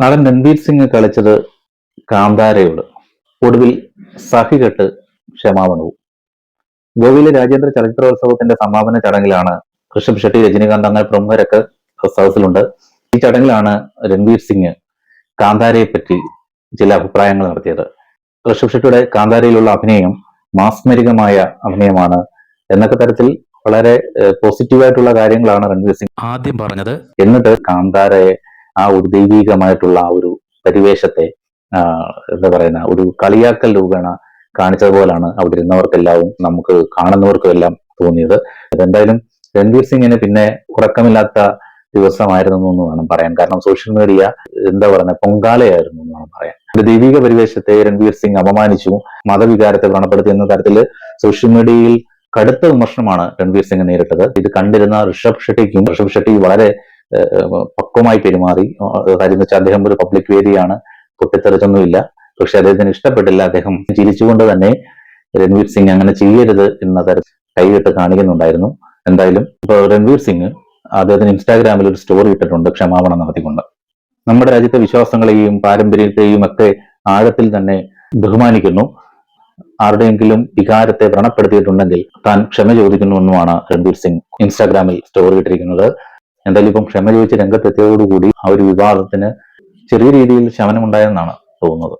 നടൻ രൺവീർ സിംഗ് കളിച്ചത് കാന്താരയോട്. ഒടുവിൽ സഹികെട്ട് ക്ഷമാപണവും. ഗോവയിലെ രാജേന്ദ്ര ചലച്ചിത്രോത്സവത്തിന്റെ സമാപന ചടങ്ങിലാണ് ഋഷഭ് ഷെട്ടി രജനീകാന്ത് അങ്ങനെ പ്രമുഖരൊക്കെ സദസ്സിലുണ്ട് ഈ ചടങ്ങിലാണ് രൺവീർ സിംഗ് കാന്താരയെ പറ്റി ചില അഭിപ്രായങ്ങൾ നടത്തിയത്. ഋഷഭ് ഷെട്ടിയുടെ കാന്താരയിലുള്ള അഭിനയം മാസ്മരികമായ അഭിനയമാണ് എന്നൊക്കെ തരത്തിൽ വളരെ പോസിറ്റീവായിട്ടുള്ള കാര്യങ്ങളാണ് രൺവീർ സിംഗ് ആദ്യം പറഞ്ഞത് എന്നിട്ട് കാന്താരയെ ആ ഒരു ദൈവീകമായിട്ടുള്ള ആ ഒരു പരിവേഷത്തെ എന്താ പറയുന്ന ഒരു കളിയാക്കൽ രൂപേണ കാണിച്ചതുപോലാണ് അവിടെ ഇരുന്നവർക്കെല്ലാവും നമുക്ക് കാണുന്നവർക്കും എല്ലാം തോന്നിയത്. അതെന്തായാലും രൺവീർ സിംഗിന് പിന്നെ ഉറക്കമില്ലാത്ത ദിവസമായിരുന്നു എന്ന് വേണം പറയാൻ. കാരണം സോഷ്യൽ മീഡിയ എന്താ പറയുന്നത് പൊങ്കാലയായിരുന്നു എന്ന് വേണം പറയാൻ. ദൈവിക പരിവേഷത്തെ രൺവീർ സിംഗ് അപമാനിച്ചു. മതവികാരത്തെ വ്രണപ്പെടുത്തി എന്ന തരത്തിൽ സോഷ്യൽ മീഡിയയിൽ കടുത്ത വിമർശനമാണ് രൺവീർ സിംഗ് നേരിട്ടത്. ഇത് കണ്ടിരുന്ന ഋഷഭ് ഷെട്ടിക്കും ഋഷഭ് ഷെട്ടി വളരെ പക്വമായി പെരുമാറി. കാര്യം എന്ന് വെച്ചാൽ അദ്ദേഹം ഒരു പബ്ലിക് വേദിയാണ്. പൊട്ടിത്തെറിച്ചൊന്നുമില്ല. പക്ഷെ അദ്ദേഹത്തിന് ഇഷ്ടപ്പെട്ടില്ല. അദ്ദേഹം ചിരിച്ചുകൊണ്ട് തന്നെ രൺവീർ സിംഗ് അങ്ങനെ ചെയ്യരുത് എന്ന തരത്തിൽ കൈവിട്ട് കാണിക്കുന്നുണ്ടായിരുന്നു. എന്തായാലും ഇപ്പൊ രൺവീർ സിംഗ് അദ്ദേഹത്തിന് ഇൻസ്റ്റാഗ്രാമിൽ ഒരു സ്റ്റോറി ഇട്ടിട്ടുണ്ട് ക്ഷമാപണം നടത്തിക്കൊണ്ട്. നമ്മുടെ രാജ്യത്തെ വിശ്വാസങ്ങളെയും പാരമ്പര്യത്തെയും ഒക്കെ ആഴത്തിൽ തന്നെ ബഹുമാനിക്കുന്നു. ആരുടെയെങ്കിലും വികാരത്തെ വ്രണപ്പെടുത്തിയിട്ടുണ്ടെങ്കിൽ താൻ ക്ഷമ ചോദിക്കുന്നു എന്നുമാണ് രൺവീർ സിംഗ് ഇൻസ്റ്റാഗ്രാമിൽ സ്റ്റോറി ഇട്ടിരിക്കുന്നത്. എന്തായാലും ഇപ്പം ക്ഷമ ചോദിച്ച് രംഗത്തെത്തിയതോടുകൂടി ആ ഒരു വിവാദത്തിന് ചെറിയ രീതിയിൽ ശമനമുണ്ടായെന്നാണ് തോന്നുന്നത്.